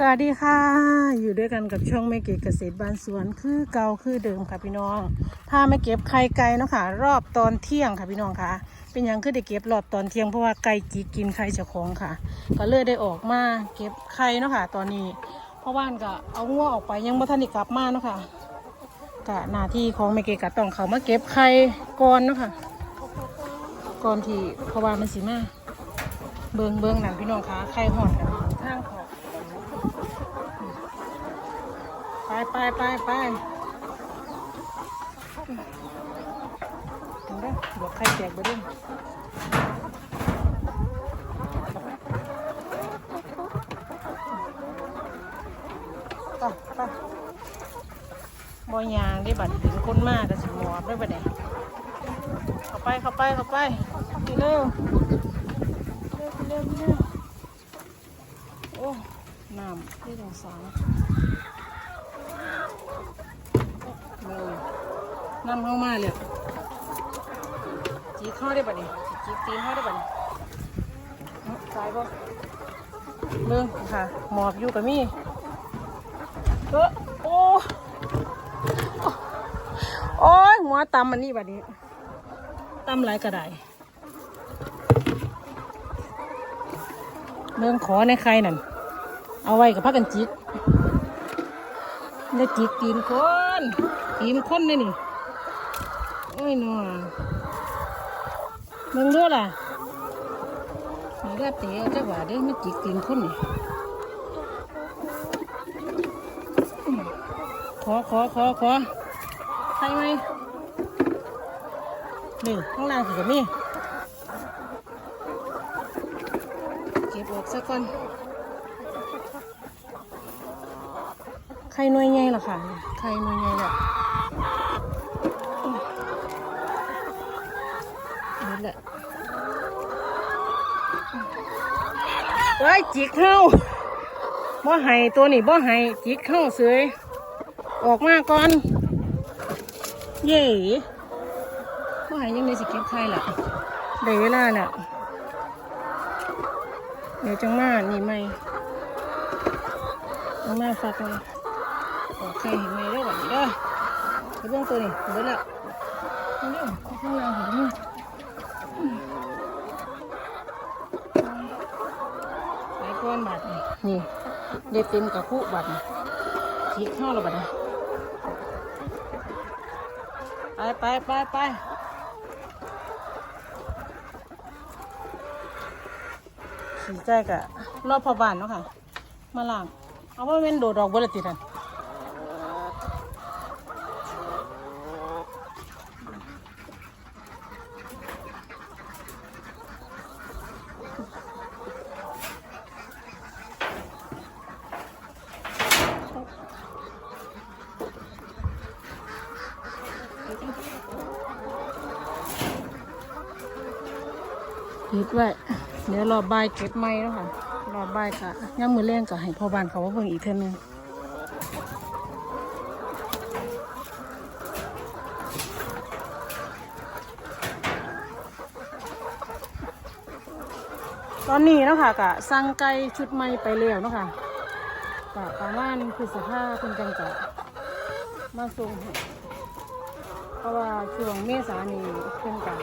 สวัสดีค่ะ อยู่ด้วยกันกับช่องแม่เกดเกษตรบ้านสวนคือเก่าคือเดิมค่ะพี่น้องพามาเก็บไข่ไก่เนาะค่ะ รอบตอนเที่ยงค่ะพี่น้องค่ะ เป็นยังคือได้เก็บรอบตอนเที่ยงเพราะว่าไก่จีกินไข่เจ้าของค่ะ ก็เลยได้ออกมาเก็บไข่เนาะค่ะ ตอนนี้เพราะว่านก็เอางัวออกไปยังบ่ทันได้กลับมาเนาะค่ะกะหน้าที่ของแม่เกดก็ต้องเขามาเก็บไข่ก่อนเนาะค่ะก่อนที่เพราะว่ามันสิมาเบิงเบิงนั่นพี่น้องค่ะไข่หอดทางของ ไปไปไปไปถึงได้บวกไข่แตกไปด้วยไปไปบอยางได้บัดถึงคนมากแต่สมอบได้บัดเนี่ยเข้าไปเข้าไปเข้าไปเร็วเร็วเร็วเร็วโอ้น้ำที่สงสาร เลย นำเข้ามาเลยจีเข้าได้ปะเนี่ยจีตีนเข้าได้ปะนี่สายบ่เมืองค่ะ หมอบอยู่กับมี่เออโอ้โอ้ยหัวตำมันนี่บัดนี้ตำหลายกระไดเมืองขอในใครนั่น เอาไว้กับพักกันจิกได้จิกตีนคนตีนคนเลยนี่ โอ้ยหนอมึงรู้ล่ะมีเลือดเตะจักว่าเด้ไม่จิกตีนคนนี่ขอขอขอขอใช่ไหมนี่ข้างล่างคือกับนี่เก็บออกสักก่อนไข่หน่วยใหญ่ล่ะค่ะไข่หน่วยใหญ่แหละนี่แหละ เฮ้ยจิกเข้าบ่ให้ตัวนี้บ่ให้จิกเข้าเสยออกมาก่อน เย่บ่ให้ยังไงสิเก็บไข่ล่ะได้เวลาแล้วเดี๋ยวจังมานี่ไหมจังมาฝากเลยโอเคเห็นไหมเด้อแบบนี้เด้อไปเบื้องตัวนี่เบิดละเร็วๆข้างล่างเห็นไหมไป ก้อนบาดนี่นี่เด็ดเต็มกับคู่บาดนี่ขีดข้าวเราบาดนี่ไปไปไปไปขี่ใจกะรอบพอบานเนาะค่ะ มาล่าง เอาว่าเป็นโดดดอกบัวลติดัน ยึดไว้ เดี๋ยวรอบ่ายเก็บไม้แล้วค่ะ รอบ่ายกะย่างมือเล่นก็ให้พ่อบ้านเขาว่าเพิ่งอีกเท่านึงตอนนี้เนาะค่ะกะสั่งไก่ชุดใหม่ไปแล้วเนาะค่ะกะประมาณคือสภาพเพิ่นจังกะมาส่งให้เพราะว่าช่วงเมษานี่เพิ่นกะ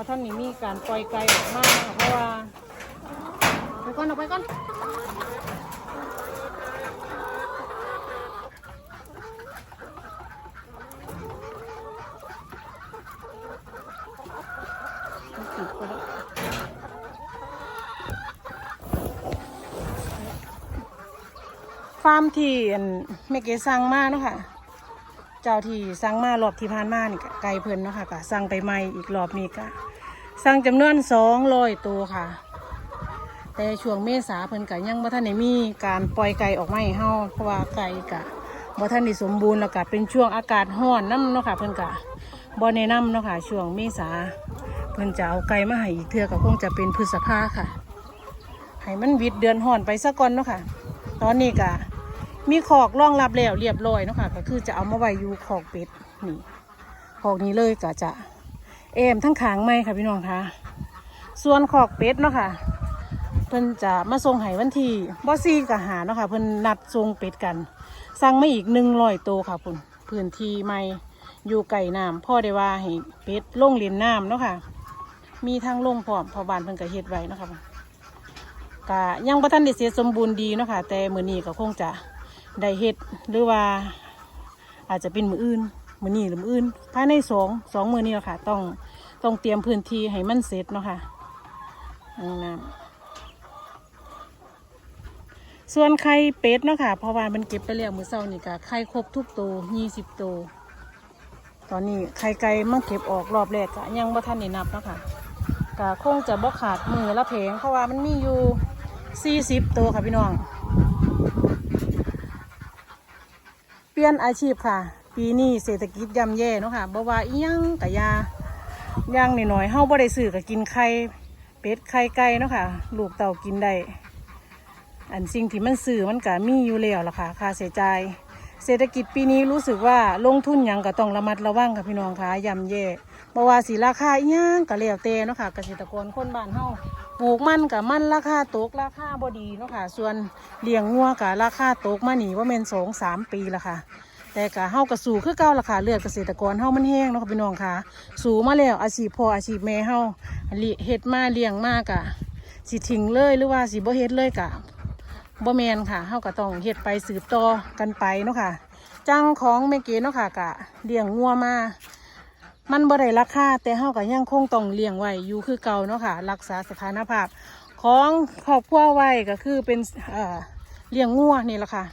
ว่าท่านนี้มีการปล่อยไก่ออกมาค่ะเพราะว่าไปก่อนออกไปก่อนฟาร์มที่อันแม่เกสั่งมาเนาะค่ะ จ้าที่สั่งมารอบที่ผ่านมานี่ก็ไก่เพิ่นเนาะค่ะก็สั่งไปใหม่อีกรอบนี้ก็สั่งจำนวนสองร้อยตัวค่ะ แต่ช่วงเมษาเพิ่นก็ยังบ่ทันได้มีการปล่อยไก่ออกมาให้เฮาเพราะว่าไก่ก็บ่ทันได้สมบูรณ์แล้วก็เป็นช่วงอากาศร้อนน้ำเนาะค่ะเพิ่นก็บ่แนะนำเนาะค่ะช่วงเมษาเพิ่นจะเอาไก่มาให้อีกเทื่อก็คงจะเป็นพฤษภาค่ะให้มันวิดเดือนห่อนไปซะก่อนเนาะค่ะ ตอนนี้ก็ มีขอกรองรับแล้วเรียบร้อยเนาะค่ะก็คือจะเอามาไว้อยู่ขอกเป็ดนี่ขอกนี้เลยก็จะเอมทั้งขางไม่ค่ะพี่น้องคะส่วนขอกเป็ดเนาะค่ะเพิ่นจะมาส่งให้วันที่บ่ซีกับหาเนาะค่ะเพิ่นนัดส่งเป็ดกัน สั่งมาอีกหนึ่งร้อยตัวค่ะพุ่นพื้นที่ใหม่อยู่ไก่น้ำพ่อได้ว่าให้เป็ดลงเลียนน้ำเนาะค่ะ มีทางลงพร้อมพอบานเพิ่นก็เฮ็ดไว้เนาะค่ะก็ยังบ่ทันได้เสร็จสมบูรณ์ดีเนาะค่ะแต่มื้อนี้ก็คงจะ ได้เฮ็ดหรือว่าอาจจะเป็นมืออื่นมือนี้หรือมืออื่นภายในสองสองมือนี้แหละค่ะ ต้องต้องเตรียมพื้นที่ให้มันเสร็จเนาะค่ะห้องน้ำส่วนไข่เป็ดเนาะค่ะเพราะว่ามันเก็บไปแล้วมือเช้านี่ก็ไข่ครบทุกตัวยี่สิบตัวตอนนี้ไข่ไก่มันเก็บออกรอบแรกก็ยังบ่ทันได้นับเนาะค่ะก็คงจะบ่ขาดมือละเพงเพราะว่ามันมีอยู่สี่สิบตัวค่ะพี่น้อง เปลี่ยนอาชีพค่ะ ปีนี้เศรษฐกิจย่ำแย่เนาะค่ะบ่ว่าอีหยังกะยาย่างหน่อยๆเฮาบ่ได้ซื้อก็กินไข่เป็ดไข่ไก่เนาะค่ะ ลูกเต่ากินได้อันสิ่งที่มันซื้อมันก็มีอยู่แล้วล่ะค่ะค่าใช้จ่าย เศรษฐกิจปีนี้รู้สึกว่าลงทุนยังก็ต้องระมัดระวังค่ะพี่น้องค่ะย่ำแย่บ่ว่าสิราคาอีหยังก็แล้วแต่เนาะค่ะเกษตรกรคนบ้านเฮาปลูกมันกับมันราคาตกราคาบ่ดีเนาะค่ะ ส่วนเลี้ยงงัวกับราคาตกมาหนีว่าแม่นสองสามปีละค่ะ แต่กะเฮากะสู่คือเก่าละค่ะเลือดเกษตรกรเฮามันแห้งเนาะค่ะพี่น้องค่ะ สู่มาแล้วอาชีพพออาชีพแม่เฮาเฮ็ดมาเลี้ยงมากะสิทิ้งเลยหรือว่าสิบ่เฮ็ดเลยกะ บ่แมนค่ะเฮาก็ต้องเฮ็ดไปสืบต่อกันไปเนาะค่ะ จังของแม่เก๋เนาะค่ะกะเลี้ยงงัวมา มันบ่ได้ราคาแต่เฮาก็ยังคงต้องเลี้ยงไว้อยู่คือเก่าเนาะค่ะ รักษาสถานภาพ ของครอบครัวไว้ก็คือเป็นเอ่อเลี้ยงงัวนี่แหละค่ะ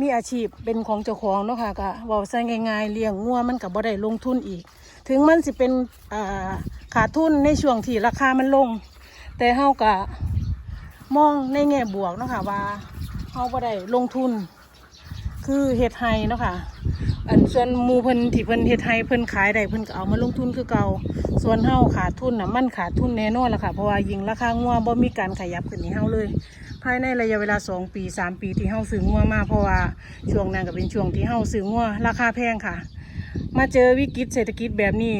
มีอาชีพเป็นของเจ้าของเนาะค่ะก็เว้าซะง่ายๆเลี้ยงงัวมันก็บ่ได้ลงทุนอีก ถึงมันสิเป็นอ่าขาดทุนในช่วงที่ราคามันลง แต่เฮาก็ มองในแง่บวกเนาะค่ะว่าเฮาบ่ได้ลงทุน คือเฮ็ดไฮเนาะค่ะ อันส่วนหมูเพิ่นที่เพิ่นเฮ็ดไฮเพิ่นขายได้เพิ่นก็เอามาลงทุนคือเก่าส่วนเฮาขาดทุนน่ะมันขาดทุนแน่นอนล่ะค่ะเพราะว่ายิงราคางัวบ่มีการขยับขึ้นให้เฮาเลย ภายในระยะเวลา 2 ปี 3 ปีที่เฮาซื้องัวมาเพราะว่าช่วงนั้นก็เป็นช่วงที่เฮาซื้องัวราคาแพงค่ะ มาเจอวิกฤตเศรษฐกิจแบบนี้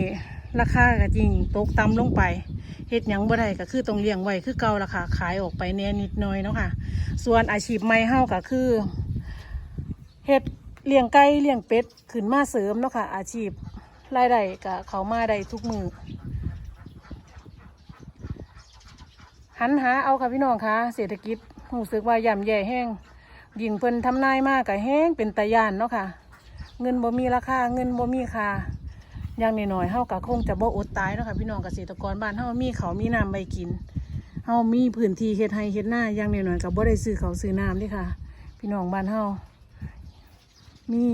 ราคาก็จริงตกต่ำลงไป เฮ็ดหยังบ่ได้ก็คือต้องเลี้ยงไว้คือเก่าล่ะค่ะขายออกไปแน่นิดหน่อยเนาะค่ะ ส่วนอาชีพใหม่เฮาก็คือเฮ็ดเลี้ยงไก่เลี้ยงเป็ดขึ้นมาเสริมเนาะค่ะ อาชีพรายได้ก็เข้ามาได้ทุกมือหันหาเอาค่ะพี่น้องคะเศรษฐกิจรู้สึกว่าย่ำแย่แห้งยิงเพิ่นทำนายมากกับแห้งเป็นตะยานเนาะค่ะ เงินบ่มีราคาเงินบ่มีค่า อย่างน้อยๆเฮาก็คงจะบ่อดตายเนาะค่ะพี่น้องเกษตรกรบ้านเฮามีเขามีน้ำใบกินเฮามีพื้นที่เฮ็ดไร่เฮ็ดหน้าอย่างน้อยๆก็บ่ได้ซื้อเขาซื้อน้ำเด้ค่ะ พี่น้องบ้านเฮามี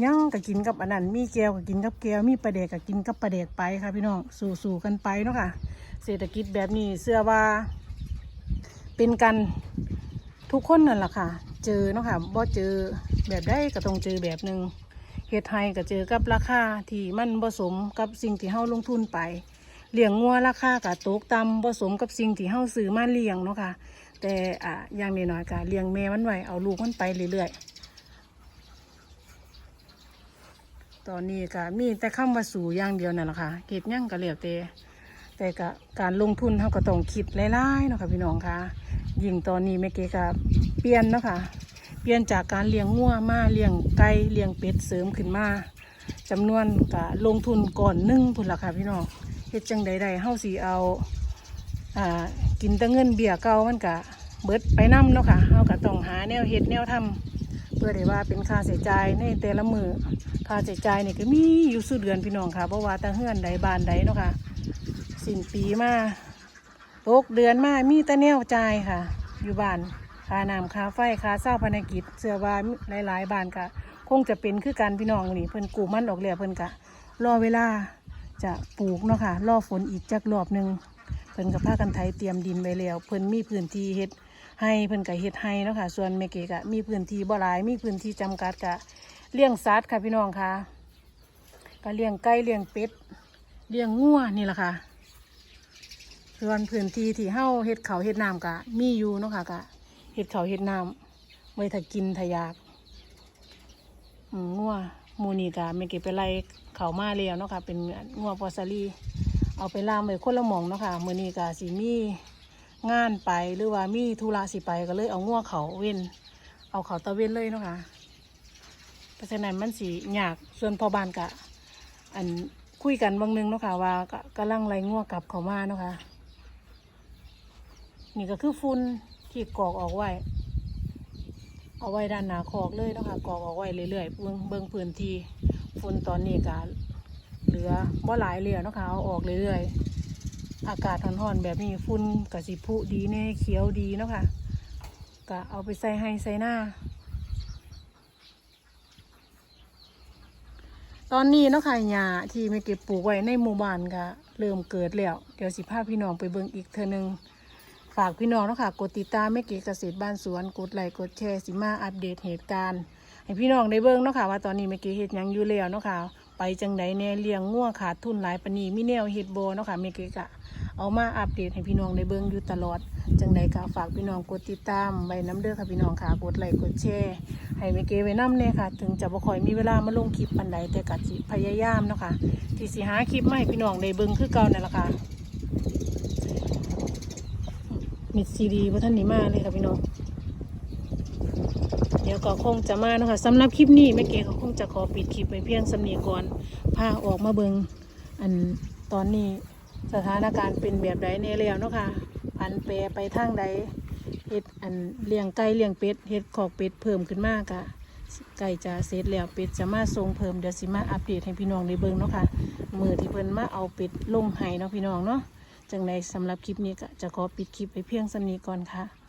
หยังก็กินกับอันนั้นมีแก้วก็กินกับแก้วมีปลาแดกก็กินกับปลาแดกไปค่ะ พี่น้องสู่ๆกันไปเนาะค่ะ เศรษฐกิจแบบนี้เสื้อว่า เป็นกันทุกคนนั่นแหละค่ะ เจอเนาะค่ะบ่เจอแบบได้ก็ต้องเจอแบบหนึ่ง เฮ็ดไทยก็เจอกับราคาที่มันผสมกับสิ่งที่เฮาลงทุนไปเลี้ยงงัวราคาก็ตกต่ำผสมกับสิ่งที่เฮาซื้อมาเลี้ยงเนาะค่ะแต่อะอย่างน้อยๆก็เลี้ยงแม่มันไว้เอาลูกมันไปเรื่อยๆตอนนี้ก็มีแต่คำว่าสู่อย่างเดียวนั่นแหละค่ะเก็บยังก็เหลียวแต่แต่กะการลงทุนเขาก็ต้องคิดหลายๆเนาะค่ะพี่น้องค่ะยิ่งตอนนี้แม่เก๋ก็เปลี่ยนเนาะค่ะ เปลี่ยนจากการเลี้ยงงัวมาเลี้ยงไก่เลี้ยงเป็ดเสริมขึ้นมาจำนวนกะลงทุนก่อนนึ่งพุ่นละค่ะพี่น้องเฮ็ดจังใดๆเฮาสีเอาอ่ากินต่เงินเบียเก่ามันกะเบิดไปนํเนาะค่ะเฮาก็ต้องหาแนวเฮ็ดแนวทำเพื่อได้ว่าเป็นค่าใช้จ่ายในแต่ละมือค่าใช้จ่ายนี่ก็มีอยู่สุดเดือนพี่น้องค่ะเพราะว่าตงเฮือนใดบานใดเนาะค่ะสิ้นปีมาตกเดือนมามีต่แนวจ่ายค่ะ อยู่บ้าน ค่าน้ำค่าไฟค่าเศร้าพนักกิจเสื้อว่าหลายๆบ้านก็คงจะเป็นคือกันพี่น้องนี่เพิ่นกูมันออกแล้วเพิ่นกะรอเวลาจะปลูกเนาะค่ะรอฝนอีกจักรอบหนึ่งเพิ่นกับผ้ากันไทยเตรียมดินไว้แล้วเพิ่นมีพื้นที่เฮ็ดให้เพิ่นกะเฮ็ดให้เนาะค่ะส่วนแม่เกกะมีพื้นที่บ่หลาย มีพื้นที่จำกัดกะเลี้ยงสัตว์ค่ะพี่น้องค่ะก็เลี้ยงไก่เลี้ยงเป็ดเลี้ยงงัวนี่แหละค่ะส่วนพื้นที่ที่เฮาเฮ็ดเขาเฮ็ดน้ำกะมีอยู่เนาะค่ะกะ เฮ็ดเขาเฮ็ดน้ำไว้ถ้ากินถ้าอยากงัวมูนีกะไม่เก็บไปไล่เขามาแล้วเนาะค่ะ เป็นงัวปอสาลีเอาไปล่ามไว้คนละหมองเนาะค่ะมือนีกะสิมีงานไปหรือว่ามีธุระสิไปก็เลยเอาง่วเขาเว้น เอาเขาตะเว้นเลยเนาะค่ะเพราะฉะนั้นมันสียากส่วนพอบานกะ อันคุยกันบางนึงเนาะค่ะว่าก็กำลังไล่ง่วกลับเขามาเนาะค่ะนี่ก็คือฝุ่น ที่กรอกออกไว้ เอาไว้ด้านหน้าคอกเลยนะคะกรอกเอาไว้เรื่อยๆเบิ่งเบิ่งพื้นที่ฝุ่นตอนนี้ก็เหลือบ่หลายเหลือนะคะเอาออกเรื่อยๆอากาศร้อนๆแบบนี้ฝุ่นกสิผุดีแน่เขียวดีนะคะก็เอาไปใส่ให้ใส่หน้าตอนนี้เนาะค่ะหญ้าที่ไม่เก็บปลูกไว้ในหมู่บ้านก็เริ่มเกิดแล้ว เดี๋ยวสิพาพี่น้องไปเบิ่งอีกเทอนึง ฝากพี่น้องเนาะค่ะกดติดตามแม่เก๋เกษตรบ้านสวนกดไลค์กดแชร์สิมาอัปเดตเหตุการณ์ให้พี่น้องได้เบิ่งเนาะค่ะว่าตอนนี้แม่เก๋เฮ็ดหยังอยู่แล้วเนาะค่ะ ไปจังใดแน่เลี้ยงงัวขาดทุนหลายปานนี้มีแนวเฮ็ดบ่เนาะค่ะแม่เก๋กะเอามาอัปเดตให้พี่น้องได้เบิ่งอยู่ตลอด จังใดก็ฝากพี่น้องกดติดตามไว้น้ำเด้อค่ะพี่น้องค่ะกดไลค์กดแชร์ให้แม่เกไว้น้ำเนี่ยค่ะ ถึงจะบ่ค่อยมีเวลามาลงคลิปปานใดแต่ก็สิพยายามเนาะค่ะที่สิหาคลิปมาให้พี่น้องได้เบิ่งคือเก่านั่นแหละค่ะ มิดซีดีว่าท่านนี้มากเลยค่ะพี่น้อง เดี๋ยวก็คงจะมานะคะสำหรับคลิปนี้แม่เก๋ก็คงจะขอปิดคลิปไปเพียงสำเนียก่อนพาออกมาเบิงอันตอนนี้สถานการณ์เป็นแบบใดแน่แล้วเนาะค่ะพันแปรไปทางใดเฮ็ดอันเลี้ยงไก่เลี้ยงเป็ดเฮ็ดขอกเป็ดเพิ่มขึ้นมากะไก่จะเสร็จแล้วเป็ดจะมาทรงเพิ่มเดี๋ยวสิมาอัปเดตให้พี่น้องได้เบิ่งเนาะค่ะมือที่เพิ่นมาเอาเป็ดลงให้เนาะพี่น้องเนาะ จังในสำหรับคลิปนี้ก็จะขอปิดคลิปไปเพียงสำนี้ก่อนค่ะ